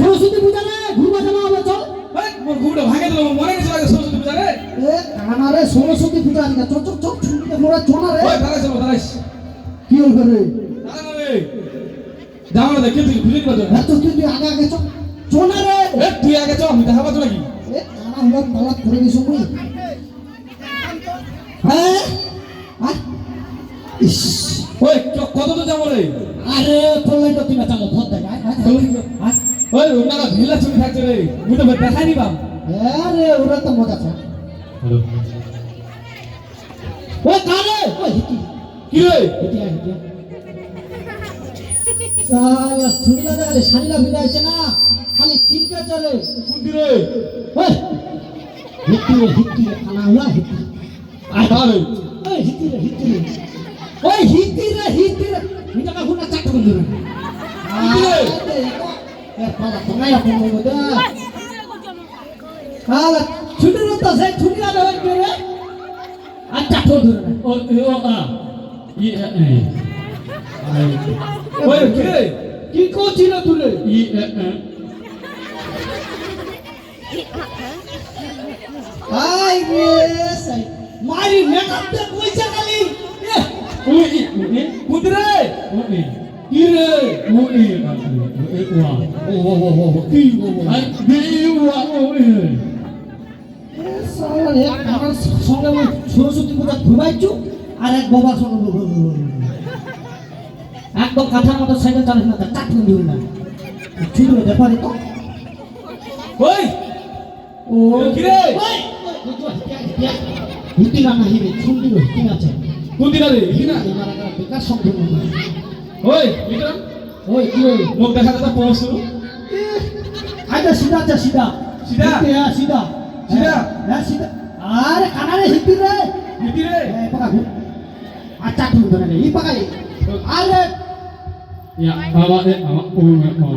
সরস্বতী পূজা রে ঘুরবা জানা হবে চল। ভাঙে দিল মনে লাগে সরস্বতী পূজা রে। এ কানা রে সরস্বতী পূজা আজকে চল চল চল ছুটিতে মোরা চনা রে। ওই দাঁড়াইছে দাঁড়াইছ। কি হইবে রে? দাঁড়া রে। যাও না দেখে তুই এত আগে আগে চল। চনা রে। এ তুই আগে চল আমি দেখা পাচ্ছ নাকি? এ কানা হলো তালা করে দিছ মুই হ্যাঁ? ইস। ওই কত তো যাব রে? আরে পলাই তো তুই না ধর দেখ আয় আয়। ওই ওনারা ভিলা ছবি থাকছে রে। মুই তো দেখাই নি বাম আরে ওরা তো মজা আছে ও কারে ও হিটি। কি রে? আয় হিটি। সালা ছুড়িলা দেখালে শাড়িলা ভিড়া আছে না? খালি চিনকে চলে কুন্তি রে? ওই হিটি রে হিটি রে খানা হলা আয় তাহলে ওই হিটি রে হিটি রে। ওই হিটি রে হিটি রে। হিটা কা চাট করে রে? এ পালা তোমরা এখন মধ্যে কালা ছুটি তো সে ছুটি দেওয়ার আচ্ছা ও ও আ কি করছিল তুলে ই আই রে সাই মারি মেকআপ তে কইছে খালি এ, ও ই ও ই কুন্তি রে ও ই কি রে ও ই না ও ই ওয়া ও ও ও ও কি ও ও আই বি ওয়া ও ই সালা রে আমার সঙ্গে সরস্বতী পূজা ঘুমাইছু আর এক বাবার সঙ্গে একদম কাঁথার মতো সাইকেল চালাস না চাট করে না ছুটি ব্যাপারে তো ওই ও কি ওই, ওই, না ওই এটা ওই কি ওই মুখ দেখা দাদা পৌঁছু আচ্ছা সিধা আচ্ছা সিধা সিধা? হ্যাঁ সিধা সিধা? হ্যাঁ সিধা আরে কানারে হিটি রে কুন্তি রে Eh, dulu dengan ini pakai. Ada. ya bawa e ama o me o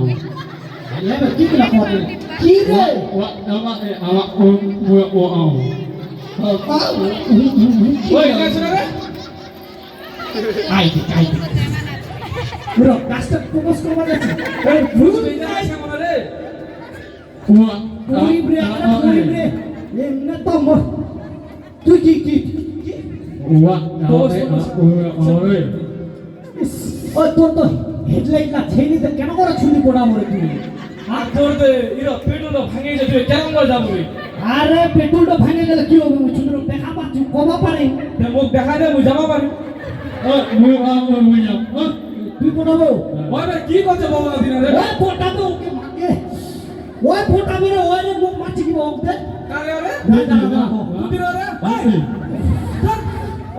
Ya begitu lah kau ini. Kira. wa ama e ama o o o ao Kau tahu. ওই কাছে না রে Ay, ay. Bro, kasih fokus ke mana sih? Eh, bro. এই যে আছে মনে রে wa Puri bre, ada puri bre. Ini tombol. Tuh gigi. wa ama e ama o o ও তোর তো হেডলাইট না ছেড়ে দে কেন করে ছুটি পড়া মরে তুই আর তোর দে ইরো পেটুলো ভাঙে যাবে কেমন করে যাব আরে পেট্রোলটা ভেঙে গেলে কি হবে ছুটি দেখা পাচ্ছি কমা পারে তে মুখ দেখা দে মুই যাবা পারি ও o mu ya o তুই পড়াবো ওই বে কি করছে বাবা দিন রে? ওই ফোটাবে ওকে মাকে। ওই ফোটাবে রে ওই রে মুখ মাছি কি ওকে? কারে রে? না না না কুন্তি রে? ওই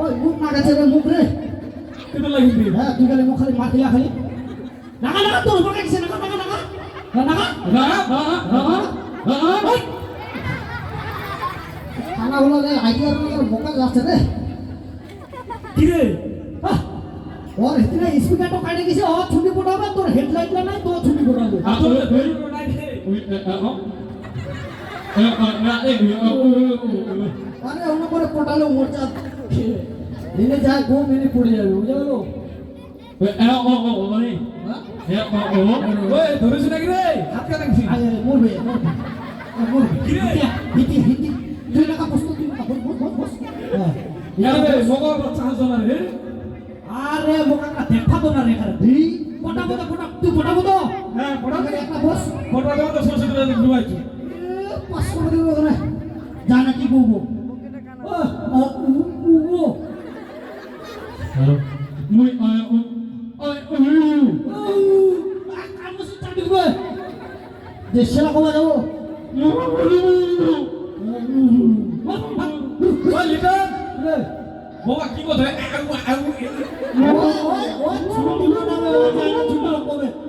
ওই মুখ মাগাছে রে মুখ রে। কিন্তু লাগিবি হ্যাঁ তুই খালি মুখ খালি মাটিলা খালি নাগা নাগা তোর মাকে কিসে Naga Naga Naga? Naga? ha ha ha ha ওই। খানা রে আইডিয়া বোকা যাচ্ছে রে। কি রে? ওর হেতিনে স্পিকারটা কাটে গেছে ও ছুটি পড়াবে তোর হেডলাইট নাই তো ছুটি পড়াবে। আর অন্য করে পটালে মোর্চা দিনে যায় গো মেনে পড়ে যাবে বুঝে গেলো মরবে আরে মোকা কা দেখাবো না রে এখানে। তুই পটাবো তো পটা তুই পটাবো তো হ্যাঁ পটা করে একটা বস। ফটো দাও তো সরস্বতী পূজা ঘুমাইছি পাঁচশো করে দেবো ওখানে। জানা কি বলব। ও ও ও ও halo muy a o ai o যে সেরা কমা যাব ওই লিটন বাবা কি কথা আউ আউ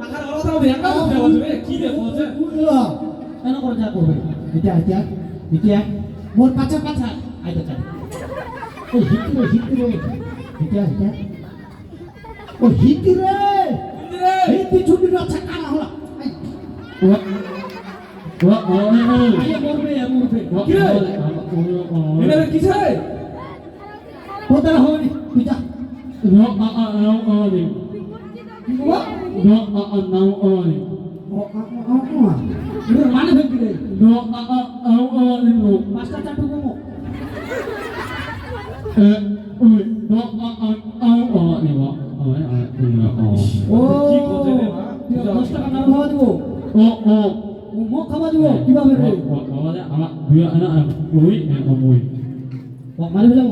আকার আলাদা হবে একা হবে রে কি রে বলছে মোর পাচা পাচা আইতে চাই ওই হিতি রে হিতি রে হিতিয়া হিতিয়া ও হিতি রে কুন্তি রে হিতি ছুটি রাখছে কানা হলা wa wa o ni মরবে মরবে কি রে? o o এটা কি ছে పోతారా హోని పిజా రో ఆ ఆ నౌ ఆని ఇంకో రో ఆ ఆ నౌ ఆని ఇరు మన దగ్గరే రో ఆ ఆ నౌ ఆని నో మాస్టర్ చట్టుకోము ఏ ఉయ్ రో ఆ ఆ నౌ ఆని వా ఆని ఆని ఓ দশ টাকা না খাওয়া দিব ও ও মোক খাবা দিব কিবা কৰিব খাবা দে আমাক দুই আনা ওই ওই মাৰি পেলাম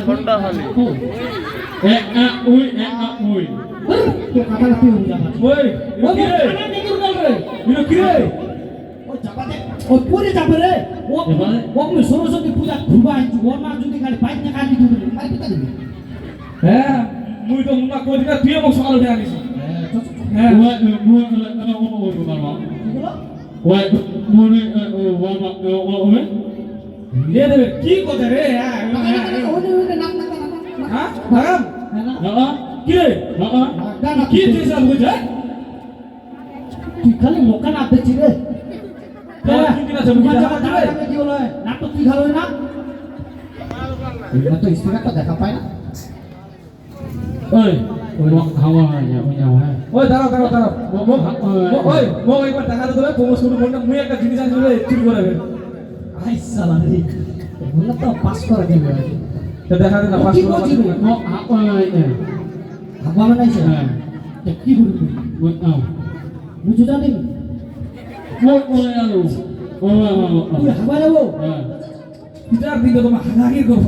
ছোটটা হলে তো কাটালা তুই হয়ে যাবা ওই কিরে কাটা? সরস্বতী পূজা ঘুরবা মা যদি খালি না কাটি দিবে আরে দিবে হ্যাঁ মুই তো মুনা কই দিনা তুই আমাকে সকালে উঠে আনিস হ্যাঁ হ্যাঁ wa mu ni eh wa ma o o me লে দেবে কি কথা রে? হ্যাঁ হ্যাঁ হ্যাঁ ha ha না না কি দিছ বুঝে তুই খালি মোকা না পেছি রে। তোর কি দিনা সব বুঝে জামা জামা জামা কি বলে না তো তুই খালো না। তো স্পিকারটা দেখা পায় না। Oi wa hawa ya ya wa ওই দাঁড়াও দাঁড়াও দাঁড়াও ওই মো একবার দেখা দেবে প্রমোশ করে বললাম মুই একটা জিনিস আনলে চুরি করে আই সালা রে বললা তো পাস করে দিবে তো দেখা দে না পাস করে mo ha oi eh হাবা বানাইছে eh তো কি করবি wa au বুঝু জানি o wa wa তুই হাবা যাব পিটার দিন তো তোমার হাগাগি করব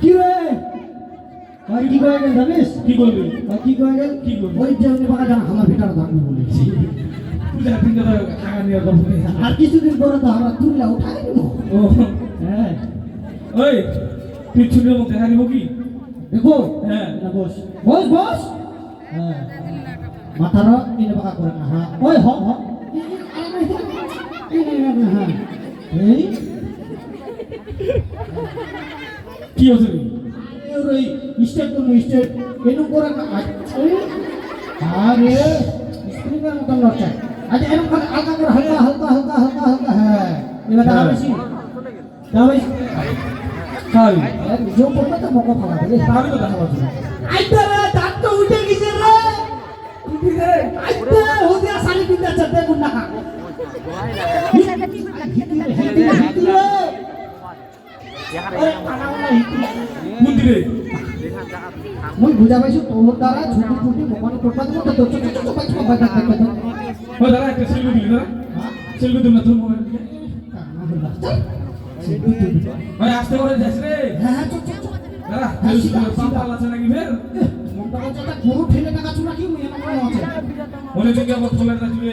কি রে আর কি কয়ে গেল জানিস? কি করবি? আর কি কয়ে গেল? কি করবি? ওই যে উনি বাবা জানা আমার ভিতরে থাকবে বলেছি আর কিছুদিন পরে তো আমরা তুললা উঠাই দিব ও হ্যাঁ। ওই তুই চুরির মুখ দেখা দিব কি? দেখো। হ্যাঁ। বস। বস বস। হ্যাঁ। মাথার তিন বাঁকা করে না হ্যাঁ। ওই হ হ হ্যাঁ এই কি হচ্ছে কি ওই স্টেট তো স্টেট কেন করে না আরে স্প্রিংয়ের মতন লড়ছে আজ এরকম করে হালকা করে হালকা হালকা হালকা হালকা হালকা হ্যাঁ। এবার দেখা বেশি দেখা বেশি খাই নিজেও পড়বে তো মকা ফাঁকা দেবে তাহলে তো দেখা পাচ্ছি আইতে রে দাঁত তো উঠে গেছে রে। আইতে হতে সালি পিতা চতে গুন্না খা মই বুঝা পাইছো তোর দ্বারা ছুটি ছুটি মোবাইল করবা দিব তো ছোট ছোট পাইছো দেখ দেখ দেখ ওই দাঁড়া একটা সেলফি দিলি দাঁড়া। সেলফি দিল না মোবাইল ভাই আসতে করে যাস রে। হ্যাঁ চল দাঁড়া পাল আছে নাকি ফের গরু ঠেলে টাকা চুরা কি মুই এমন করে আছে। মনে আবার চলে না দিবে